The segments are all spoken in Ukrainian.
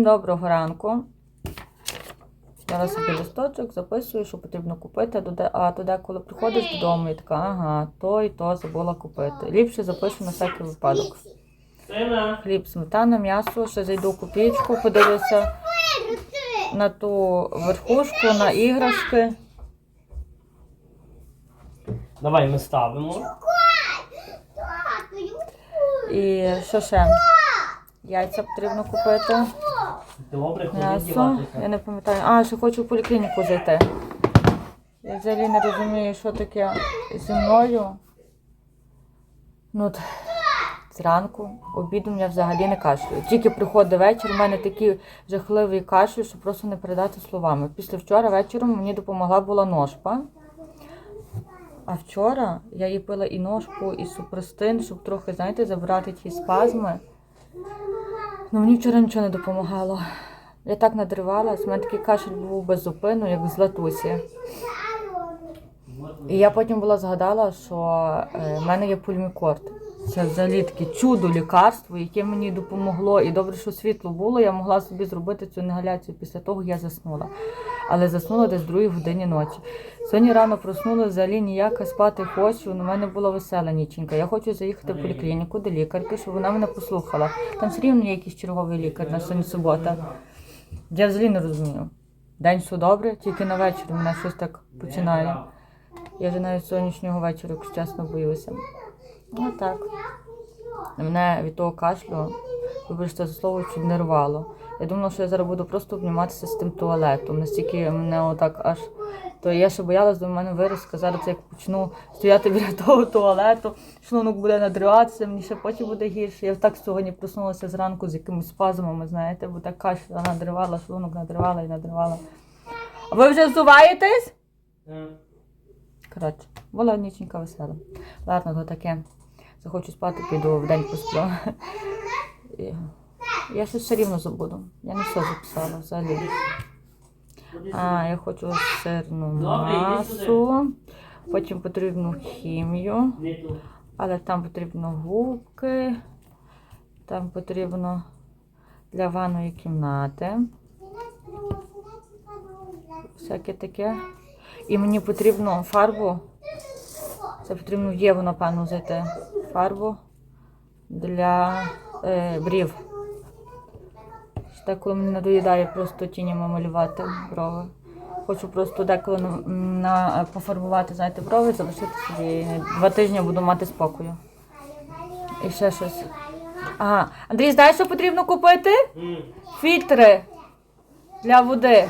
Всім доброго ранку. Я собі листочок записую, що потрібно купити, а туди, коли приходиш додому, і така, ага, то і то забула купити. Ліпше запишу на всякий випадок. Хліб, сметана, м'ясо, ще зайду в копійку, подивлюся на ту верхушку, на іграшки. Давай ми ставимо. І що ще? Яйця потрібно купити. Добре, ходи М'ясо. Я діватися. не пам'ятаю. А, ще хочу в поліклініку зайти. Я взагалі не розумію, що таке зі мною. Ну, от, зранку, обідом я взагалі не кашлюю. Тільки приходить вечір, у мене такий жахливий кашель, що просто не передати словами. Після вчора вечором мені допомогла була ножпа. А вчора я їй пила і ножку, і супрастин, щоб трохи, знаєте, забрати ті спазми. Ну мені вчора нічого не допомагало. Я так надривалась, у мене такий кашель був без зупину, як з латусі. І я потім була згадала, що е, в мене є пульмікорд. Це взагалі таке чудо лікарство, яке мені допомогло. І добре, що світло було, я могла собі зробити цю інгаляцію після того, я заснула. Але заснула десь в другій годині ночі. Сьогодні рано проснула, взагалі ніяка спати хочу. У мене була весела ніченька. Я хочу заїхати в поліклініку до лікарки, щоб вона мене послухала. Там все рівно є якийсь черговий лікар на сьогодні субота. Я взагалі не розумію. День все добре, тільки на вечір мене щось так починає. Я вже навіть сьогоднішнього вечора, якщо чесно, боюся. Ну так. Мене від того кашлю, вибачте за слово, чуть не рвало. Я думала, що я зараз буду просто обніматися з тим туалетом. Настільки мене отак аж. То я ще боялась, до мене виразка. Зараз як почну стояти біля того туалету, шлунок буде надриватися, мені ще потім буде гірше. Я так сьогодні проснулася зранку з якимись спазмами, знаєте, бо так кашля надривала, шлунок надривала і надривала. А ви вже взуваєтесь? Е, Коротше, була ніченька весела. Ладно, то таке. Захочу спати, піду в день посплю. Я щось все рівно забуду. Я не все записала взагалі. А, я хочу сирну масу. Потім потрібну хімію, але там потрібно губки, там потрібно для ванної кімнати. Всяке таке. І мені потрібно фарбу. Це потрібно в Єву, напевно, взяти фарбу для е, брів. Що Так, коли мені надоїдає просто тінями малювати брови. Хочу просто деколи на, на, пофарбувати, знаєте, брови, залишити собі. Два тижні буду мати спокою. І ще щось. Ага. Андрій, знаєш, що потрібно купити? Фільтри для води.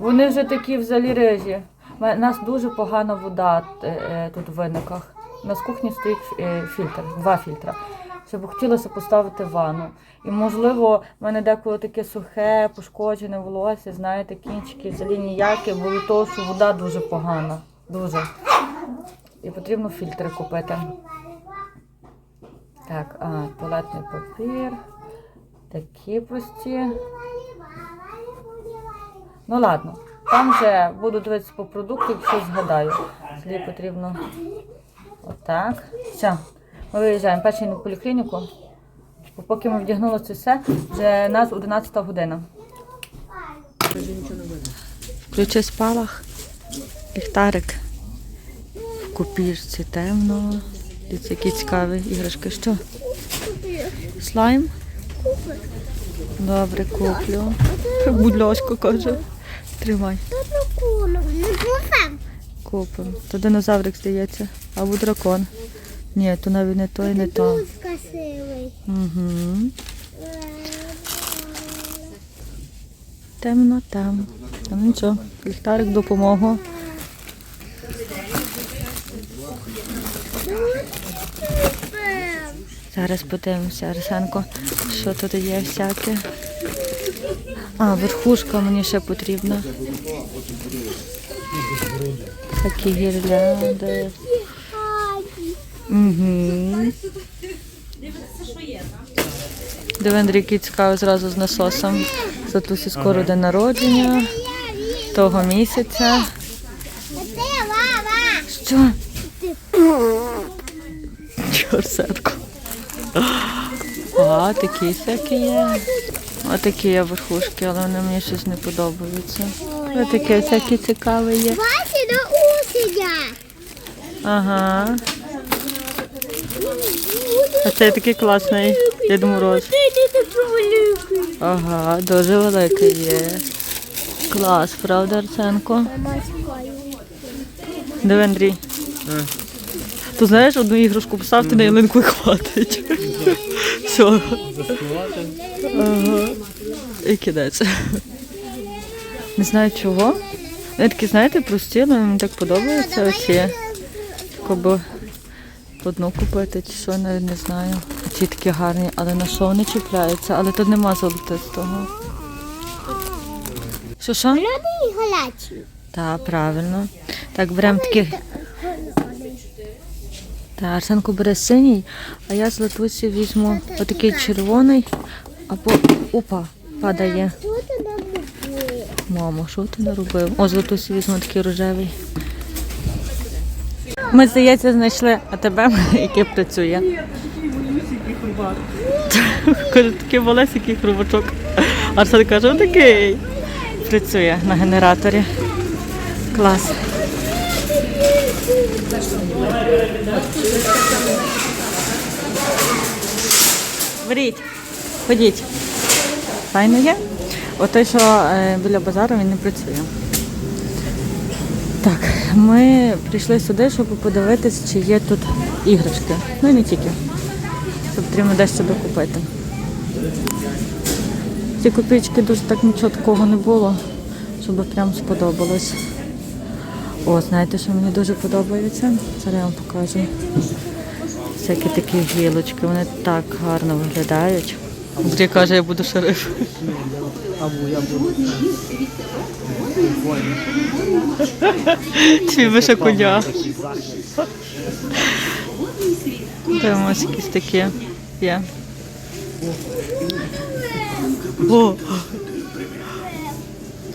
Вони вже такі взагалі рижі. У нас дуже погана вода е, е, тут в виниках. У нас в кухні стоїть е, фільтр, два фільтра. Ще б хотілося поставити ванну. І можливо, в мене деколи таке сухе, пошкоджене волосся, знаєте, кінчики взагалі ніякі, бо від того, що вода дуже погана. Дуже. І потрібно фільтри купити. Так, а, туалетний папір. Такі прості. Ну ладно, там вже буду дивитися по продукту, якщо згадаю. Сюди потрібно отак. Все, ми виїжджаємо перший на поліклініку. Поки ми вдягнули це все, вже нас 11 година. Включи спалах, ліхтарик. В купірці темно. Дивіться, які цікаві іграшки. Що? Слайм? Добре, куплю. Будь ласка, каже. Тримай. Купимо. То динозаврик здається. Або дракон. Ні, то навіть не той, не то. Угу. Темно там. Та ну нічого, ліхтарик допомогу. Зараз подивимося, Арсенко, що тут є всяке. А, верхушка мені ще потрібна. Такі гірлянди. Угу. Диви, Андрій, який цікавий зразу з насосом. Затусі скоро день народження того місяця. Що? Чорсетко. А, такі всякі є. Отакі є верхушки, але вони мені щось не подобаються. Отаке всякі цікаві є. Усидя. Ага. А це такий класний Дід Мороз. Не такий великий. Ага, дуже великий є. Клас, правда, Арсенко? Диви, Андрій. Ти знаєш, одну іграшку поставте на ялинку і хватить. Все. Ага. І кидається. Не знаю чого. Вони такі, знаєте, прості, але мені так подобаються оці. Коби одну купити чи що, навіть не знаю. Ці такі гарні, але на що вони чіпляються? Але тут нема золотистого. Що що? Так, правильно. Так, беремо таких. Так, Арсенко бере синій, а я з Латусі візьму отакий червоний, або опа, падає. Що ти нам робиш? Мамо, що ти наробив? О, з Латусі візьму такий рожевий. Ми, здається, знайшли АТБ, яке працює. Каже, такий малесенький хробачок. Арсен каже, отакий. Працює на генераторі. Клас. Беріть, ходіть. Файно є? Отой, що е, біля базару, він не працює. Так, ми прийшли сюди, щоб подивитись, чи є тут іграшки. Ну і не тільки. Що потрібно дещо докупити. Ці копійки дуже так нічого такого не було, щоб прям сподобалось. О, знаєте, що мені дуже подобається? Зараз я вам покажу. Всякі такі гілочки, вони так гарно виглядають. Андрій каже, я буду шериф. Твій више коня. Там ось якісь такі є. О!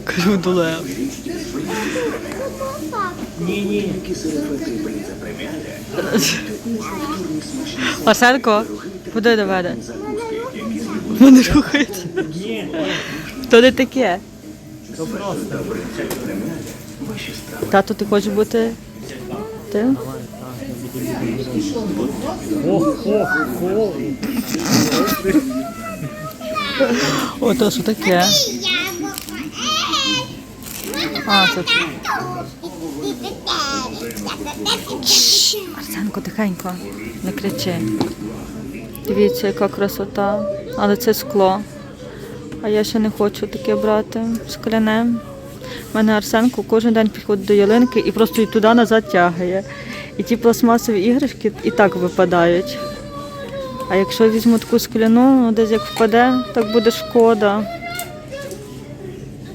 Кажу долев. Ні-ні. Арсенко, куди до мене? Вони рухаються. Хто не таке? То. Тато, ти хочеш бути? Ти? О-хо-хо. О, то що таке? А, це Арсенко, тихенько, не кричи. Дивіться, яка красота. Але це скло. А я ще не хочу таке брати. Скляне. У мене Арсенко кожен день підходить до ялинки і просто і туди назад тягає. І ті пластмасові іграшки і так випадають. А якщо візьму таку скляну, ну, десь як впаде, так буде шкода.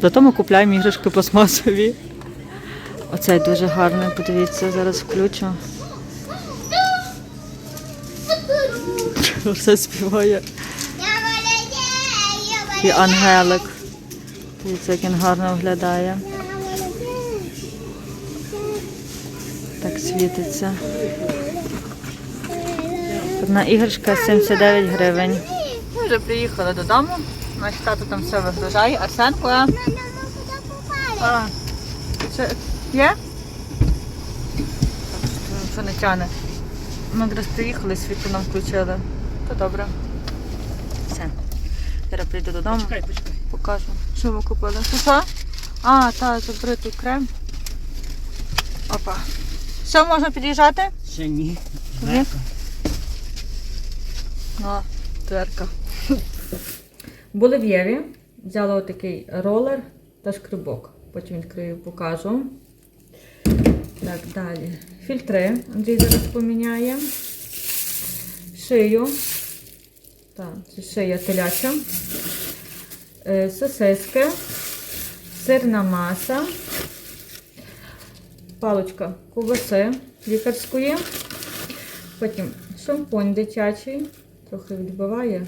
Зато ми купляємо іграшки пластмасові. Оцей дуже гарний, подивіться, зараз включу. Все співає. І ангелик. Дивіться, як він гарно виглядає. Так світиться. Одна іграшка 79 гривень. Ми вже приїхали додому. Наш тато там все вигружає. Арсенко. А, це є? Що не тяне. Ми якраз приїхали, світло нам включили. То добре. Прийду додому, Почекай, почекай. покажу. Що ми купили? Що що? А, та, забритий крем. Опа. Все, можна під'їжджати? Ще ні. Ні? А, дверка. Були в Єві, взяла отакий ролер та шкрибок. Потім відкрию, покажу. Так, далі. Фільтри. Андрій зараз поміняє. Шию. Так, це шия теляча. Е, Сосиски. Сирна маса. Паличка ковбаси лікарської. Потім шампунь дитячий, трохи відбиває.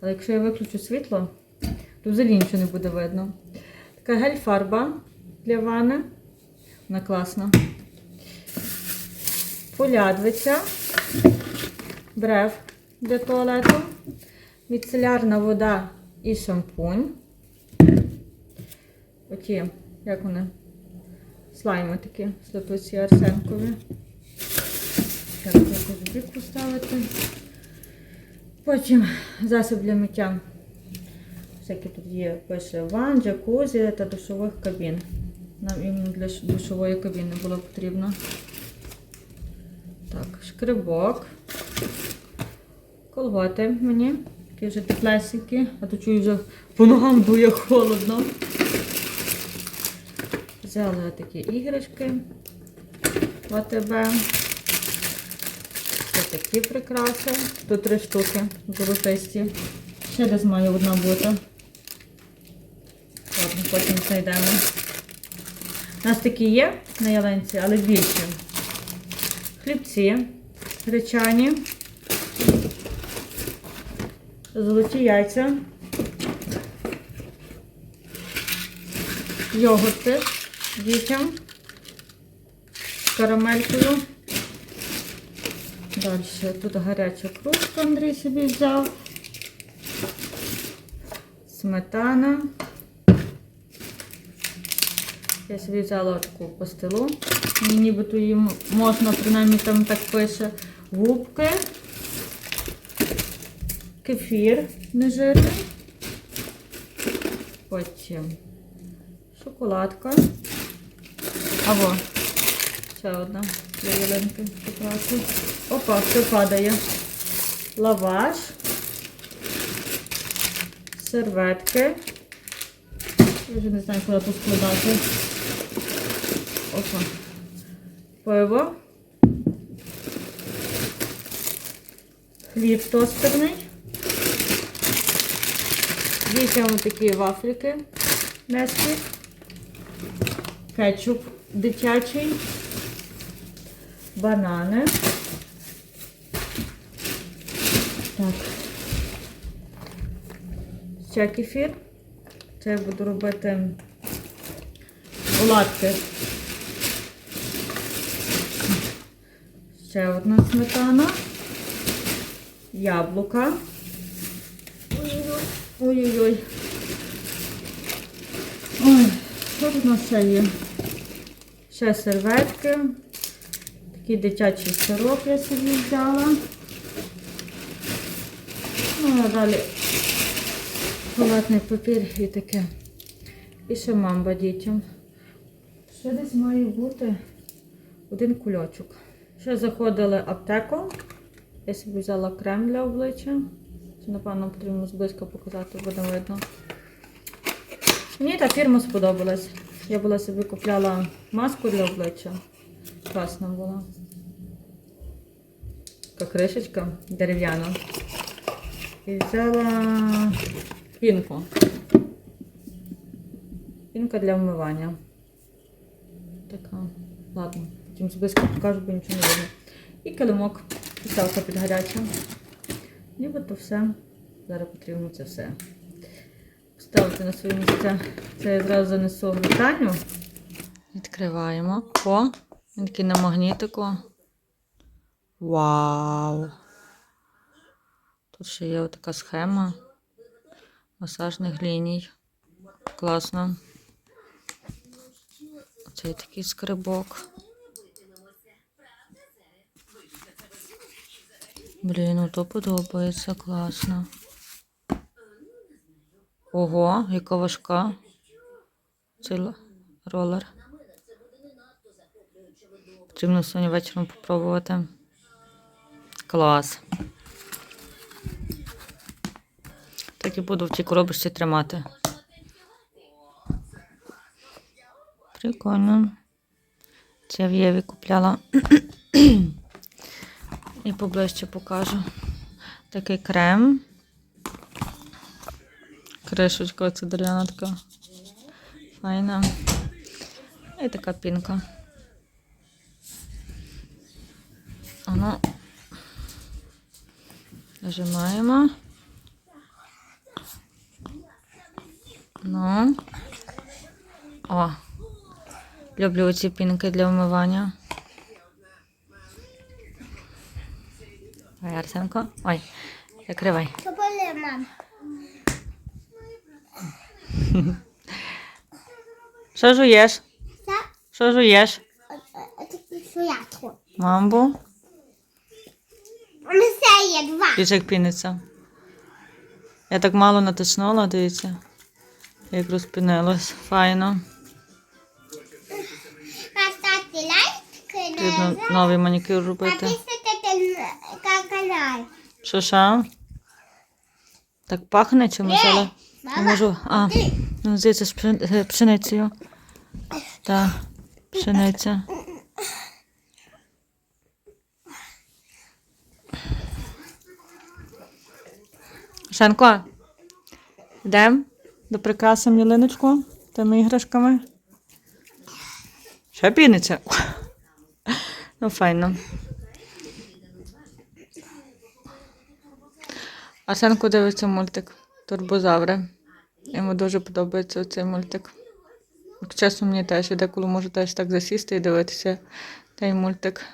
Але якщо я виключу світло, то взагалі нічого не буде видно. Така гель-фарба для вани. Вона класна. Полядвиця, брев для туалету, міцелярна вода і шампунь. Оті, як вони? Слайми такі, слипиці арсенкові. Так, якось бік поставити. Потім засіб для миття. Всякі тут є, пише ван, джакузі та душових кабін. Нам іменно для душової кабіни було потрібно. Так, шкребок. Колготи мені. Такі вже теплесенькі, а то чую вже по ногам дує холодно. Взяли такі іграшки. АТБ. Ось такі прикраси. Тут три штуки золотисті. Ще десь має одна бути. Ладно, потім знайдемо. У нас такі є на ялинці, але більше. Хлібці гречані. Золоті яйця. Йогурти дітям. З карамелькою. Далі тут гаряча кружка Андрій собі взяв. Сметана. Я собі взяла таку пастилу. Нібито їм можна, принаймні там так пише, губки, кефір нежирний. Потім шоколадка. Або ще одна для ялинки прикраси. Опа, все падає. Лаваш. Серветки. Я вже не знаю, куди тут складати. Опа. Пиво. Хліб тостерний. Дітям такі вафлики. Несквік. Кетчуп дитячий. Банани. Так. Ще кефір. Це я буду робити оладки. Ще одна сметана. Яблука. Ой-ой-ой. Ой, що тут у нас ще є? Ще серветки. Такий дитячий сироп я собі взяла. Ну, а далі туалетний папір і таке. І ще мамба дітям. Ще десь має бути один кульочок. Ще заходили аптеку. Я собі взяла крем для обличчя. Це, напевно, потрібно зблизька показати, буде видно. Мені та фірма сподобалась. Я була собі купляла маску для обличчя. Класна була. Така кришечка дерев'яна. І взяла пінку. Пінка для вмивання. Така. Ладно, потім зблизька покажу, бо нічого не видно. І килимок. Підставка під гаряча. Нібито все. Зараз потрібно це все ставити на своє місце. Це я зразу занесу в вітальню. Відкриваємо. О, він такий на магнітику. Вау! Тут ще є така схема масажних ліній. Класно. Оцей такий скрибок. Блін, ну то подобається класно. Ого, яка важка. Цей ролер. Потрібно сьогодні вечором попробувати. Клас. Так і буду в цій коробочці тримати. Прикольно. Це в Єві купляла. І поближче покажу. Такий крем. Кришечка оця така. Файна. І така пінка. Ану. Нажимаємо. Ну. О. Люблю оці пінки для вмивання. Ой, Ой, Закривай. Побили, мам. Що жуєш? Що жуєш? Мамбу. Це є два. Більше як піниться. Я так мало натиснула, дивіться. Як розпінилось. Файно. Поставте лайк, Потрібно новий манікюр робити. Підписуйтесь. Що що? Так пахне чи мусила? Я можу. А, ну здається, з е, пшеницею. Так, пшениця. Шенко, йдемо до прикрасимо ялиночку тими іграшками. Ще піниться. Ну, файно. Арсенко дивиться мультик Турбозаври. Йому дуже подобається цей мультик. Чесно, мені теж і деколи можу теж так засісти і дивитися цей мультик.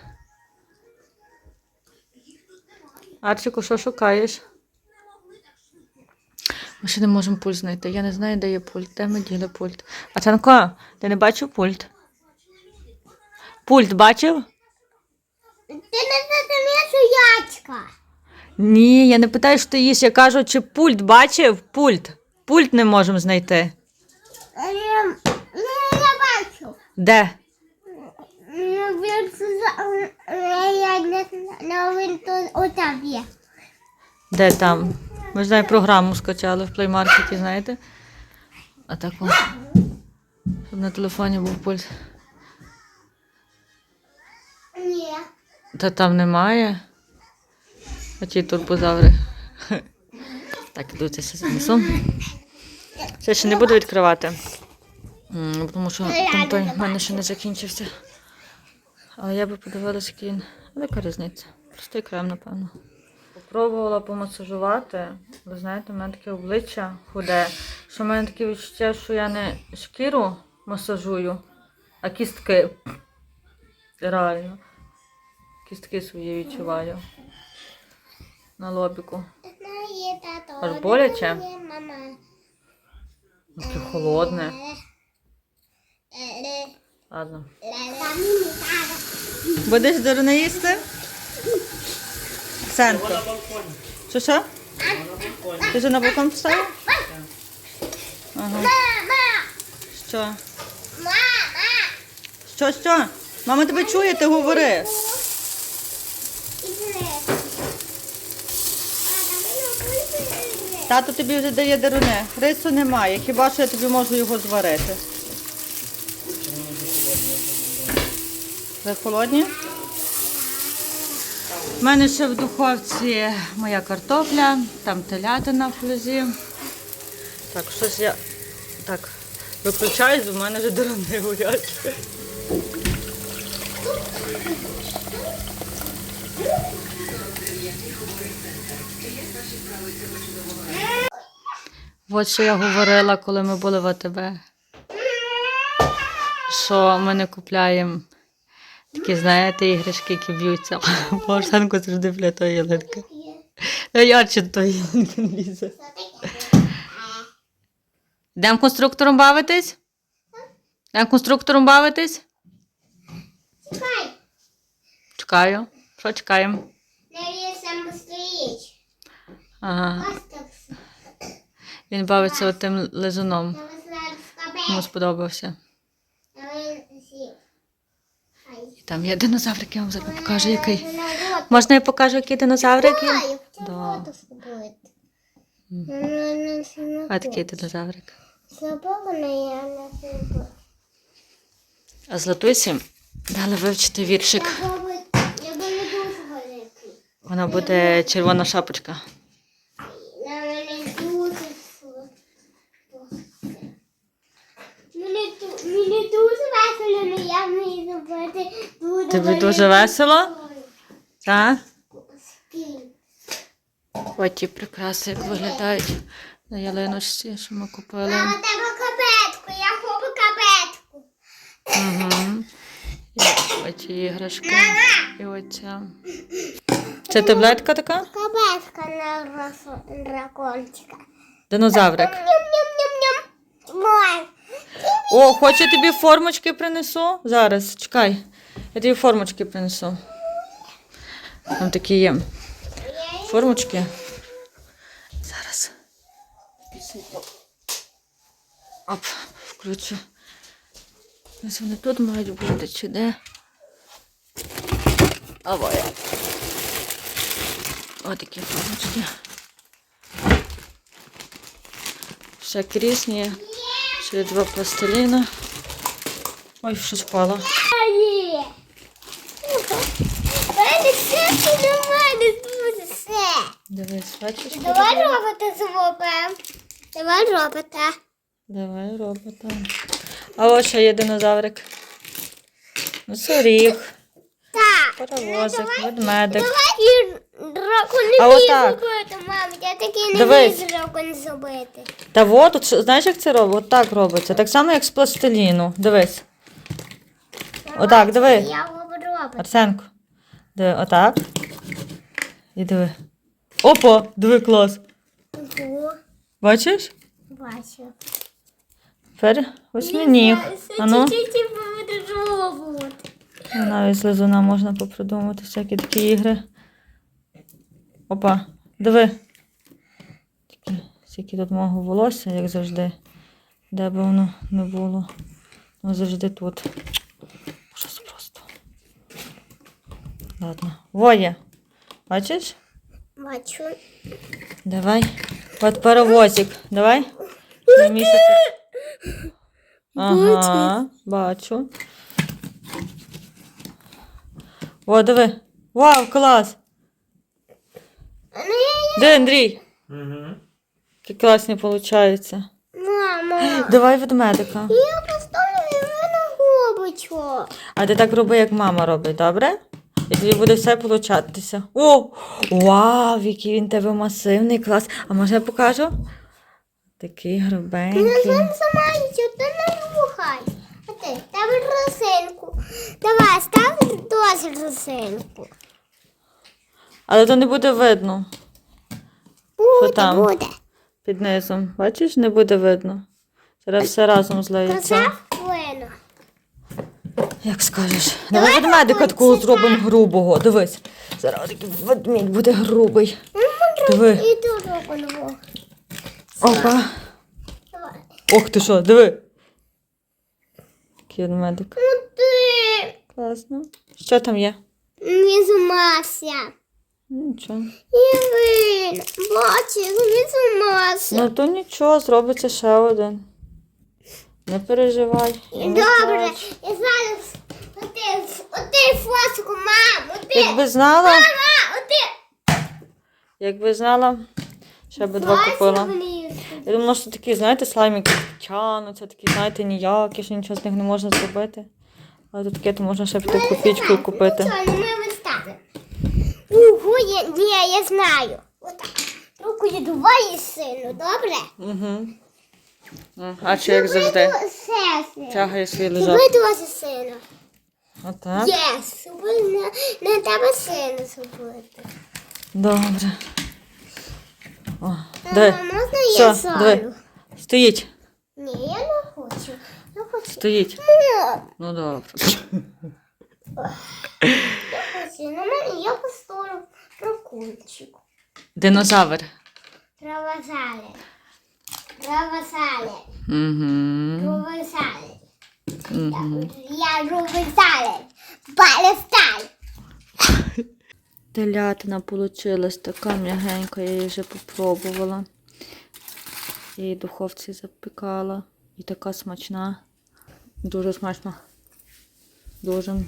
Арчику, що шукаєш? Ми ще не можемо пульт знайти. Я не знаю, де є пульт. Де ми діли пульт? Арсенко, ти не бачив пульт? Пульт бачив? Ти не зрозумієш шоячка. Ні, я не питаю, що ти їш. Я кажу, чи пульт бачив? Пульт. Пульт не можемо знайти. Я не бачу. Де? Я отам є. Де там? Ми ж знаємо, програму скачали в плеймаркеті, знаєте? А так о, щоб на телефоні був пульт. Ні. Та там немає. Ті турбозаври. Так, іду це все. Це ще не буду відкривати. Тому що той в мене ще не закінчився. Але я би подивилася, який він. Велика різниця. Простий крем, напевно. Попробувала помасажувати. Ви знаєте, в мене таке обличчя худе, що в мене таке відчуття, що я не шкіру масажую, а кістки. Реально. Кістки свої відчуваю. На лобіку. Знає тато. Аж боляче? Мама. Таке холодне. Е, Ладно. Там не треба. Будеш дурно їсти? Сенко. Що що? Ти вже на балкон встав? Ага. Мама! Що? Мама! Що, що? Мама тебе чує, ти говори. Іди. Мама, ми не будемо. Тато тобі вже дає деруни. Рису немає, хіба що я тобі можу його зварити. Ви холодні? У мене ще в духовці моя картопля, там телятина в флюзі. Так, щось я так виключаюсь, бо в мене вже деруни горять. От що я говорила, коли ми були в АТБ. Що ми не купляємо такі, знаєте, іграшки, які б'ються. Бо Арсенко завжди біля тої ялинки. Я чи тої ялинки не лізе. Йдемо конструктором бавитись? Йдемо конструктором бавитись? Чекай. Чекаю. Що чекаємо? Є сам стоїть. Ага. Він бавиться отим лизуном. Йому сподобався. І там є динозаврик, я вам зараз покажу, який. Можна я покажу, який динозаврик? є? Я Да. А такий динозаврик. А Златусі дали вивчити віршик. Вона буде червона шапочка. На мене дуже сл- Мені ду- Мені дуже весело, я вмію зробити дуже Тобі дуже весело? Так? Ось ті прикраси, як виглядають на ялиночці, що ми купили. Мама, тебе капетку, я хочу капетку. Угу. І оці іграшки. І оця. Це таблетка така? Кабетка на дракончика. Динозаврик. Ням-ням-ням-ням. О, хоче тобі формочки принесу? Зараз, чекай. Я тобі формочки принесу. Там такі є. Формочки. Зараз. Оп, включу. Ось вони тут мають бути, чи де? Авоя. Отакі формочки. Всякі різні. Ще два пластиліна. Ой, щось впало. Дивись, бачиш? Давай робота зробимо. Давай робота. Давай робота. А ось ще є динозаврик. Носоріг, Так. паровозик, ведмедик. Давай і не А отак. зробити, мам. Я такий не Дивись. вмію дракон зробити. Та от, от що- знаєш, як це робить? От так робиться. Так само, як з пластиліну. Дивись. Отак, диви. Я робот. Арсенко. Диви, отак. І диви. Опа, диви клас. Ого, Бачиш? бачу. Тепер восьминіг. А ну, Чуть-чуть буде робот. навіть з лизуна можна попридумати всякі такі ігри. Опа, диви. Такі, скільки тут мого волосся, як завжди. Де би воно не було. Воно завжди тут. Ужас просто. Ладно. Воє. Бачиш? Бачу. Давай. От паровозик. Давай. Ага, бачу. О, диви. Вау, клас. Ну, Де Андрій? Угу. Які класні виходить. Мама, Давай ведмедика. я поставлю його на робочу. А ти так роби, як мама робить, добре? І тобі буде все получатися. О! Вау, який він тебе масивний, клас. А може я покажу? Такий грубенький. Сам сама нічого, ти не рухай. А ти, ставиш росинку. Давай, став досить росинку. Але то не буде видно Буде, там? буде. під низом. Бачиш, не буде видно. Зараз все разом злиється. Як скажеш. Давай ведмедика такого зробимо грубого. Дивись. Зараз такий ведмідь буде грубий. Диви. Тут робимо. Опа. Ох ти що, диви. Який ведмедик. Ну ти Класно. Що там є? не зумався. Нічого. І він, бачиш, не зумався. Ну то нічого, зробиться ще один. Не переживай. не Добре, плач. я зараз оти, оти фоску, мам, оти. Якби знала, Мама, оти. якби знала, ще би два купила. Я думала, що такі, знаєте, слаймики тянуться, такі, знаєте, ніякі, що нічого з них не можна зробити. Але тут таке то можна ще піти в копійку купити. Ну, ну, ми. Угу, я, ні, я знаю. Отак. Руку я давай сильно, добре? Угу. А чи як завжди? Все, все. Тягає свій лежак. Зроби дуже сильно. Отак. Єс, зроби не, не треба сильно зробити. Добре. О, Мама, диви. можна Все, я солю? Стоїть. Ні, я не хочу. Я хочу. Стоїть. Ну добре. я хочу. На мене я поставлю прокольчик. Динозавр. Травозале. Травозале. Угу. Травозале. Угу. Я травозале. Балесталь. Телятина получилась така м'ягенька, я її вже попробувала. Я її в духовці запікала. І така смачна. Дуже смачна. Дуже.